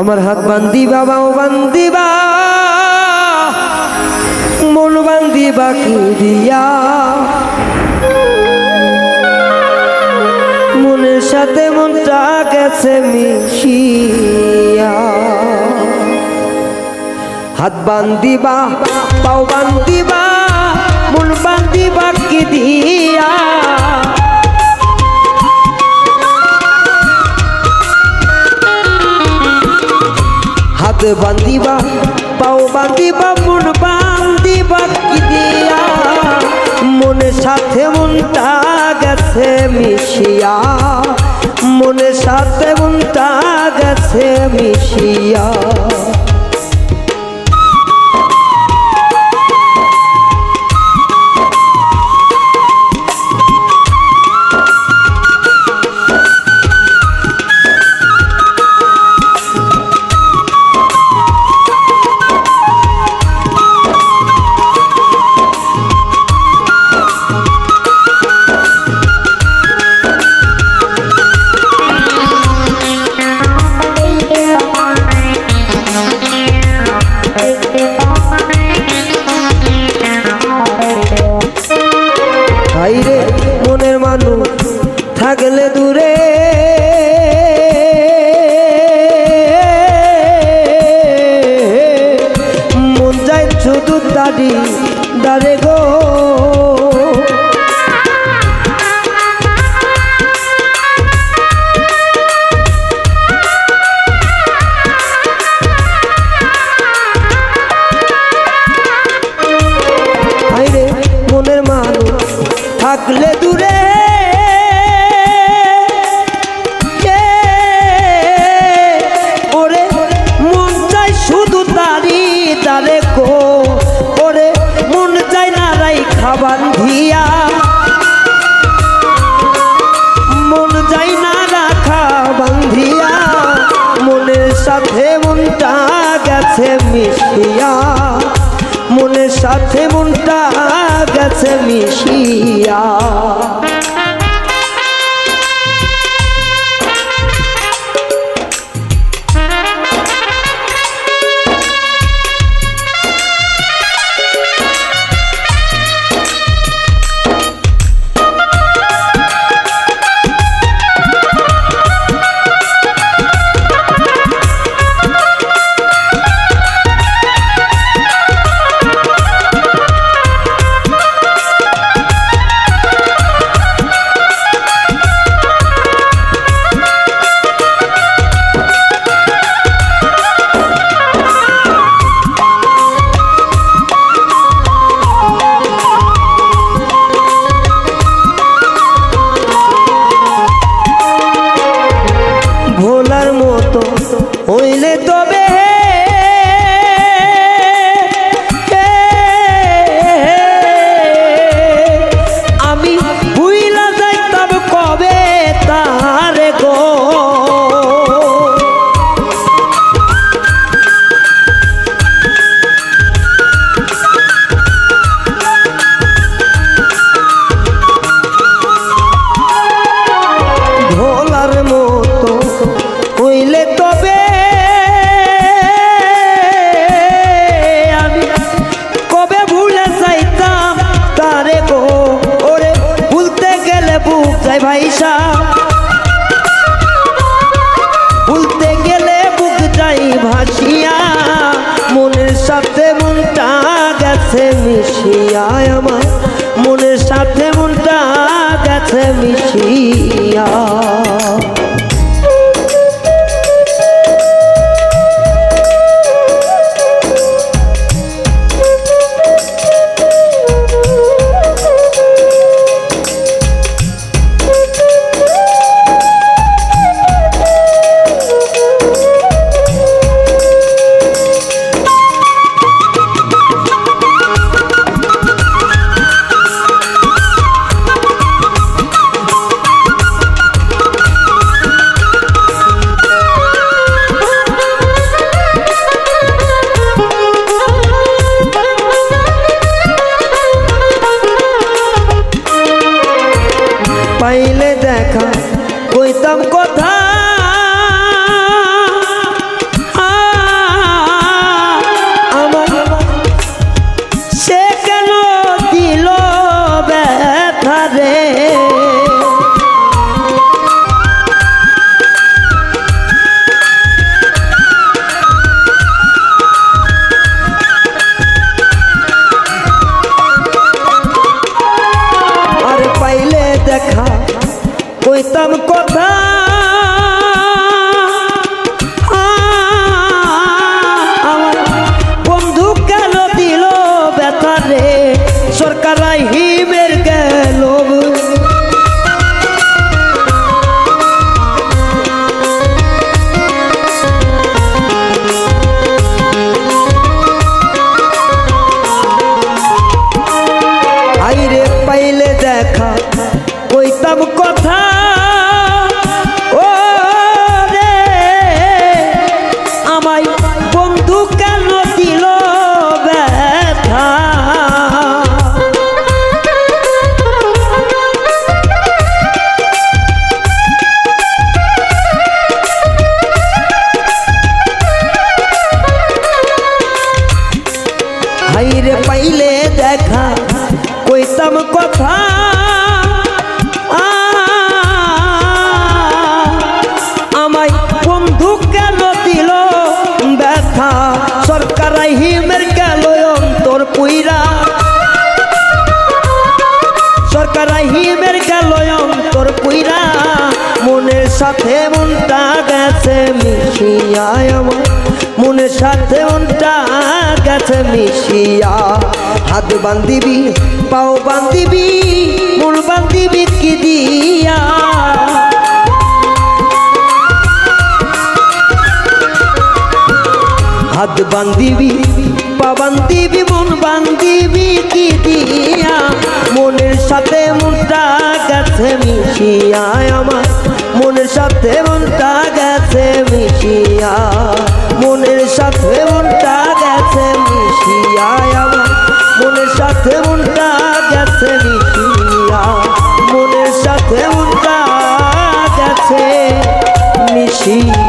আমার হাত বান্দিবা বাও বান্দিবা মন বান্দিবা কি দিয়া? মনের সাথে মনটা গেছে মিশিয়া। হাত বান্দিবা পাও বান্দিবা মন বান্দিবা কি দিয়া? হাত পাও বান্দিবা মন বান্দিবা কি দিয়া? মনের সাথে মনটা গেছে মিশিয়া, মনের সাথে মনটা গেছে মিশিয়া। থাকলে দূরে। মন যায় শুধু দাড়ি দাঁড়ে গো। থাকলে দূরে। গেছে মিশিয়া মনের সাথে মনটা গেছে মিশিয়া। সরকার হিমের গেল অন্তর পুইরা মনের সাথে মনটা গেছে মিশিয়া আমার মনের সাথে মনটা গেছে মিশিয়া। হাত বান্দিবি পাও বান্দিবি মন বান্দিবি কি দিয়া? হাত বান্দিবি পা বান্দিবি মন বান্দিবি কি দিয়া? মিশিয়ায় আমার মনের সাথে মনটা গেছে, মিশিয়া। মনের সাথে মনটা গেছে মিশিয়ায় আমার মনের সাথে মনটা গেছে, মিশিয়া। মনের সাথে মনটা গেছে, মিশিয়া।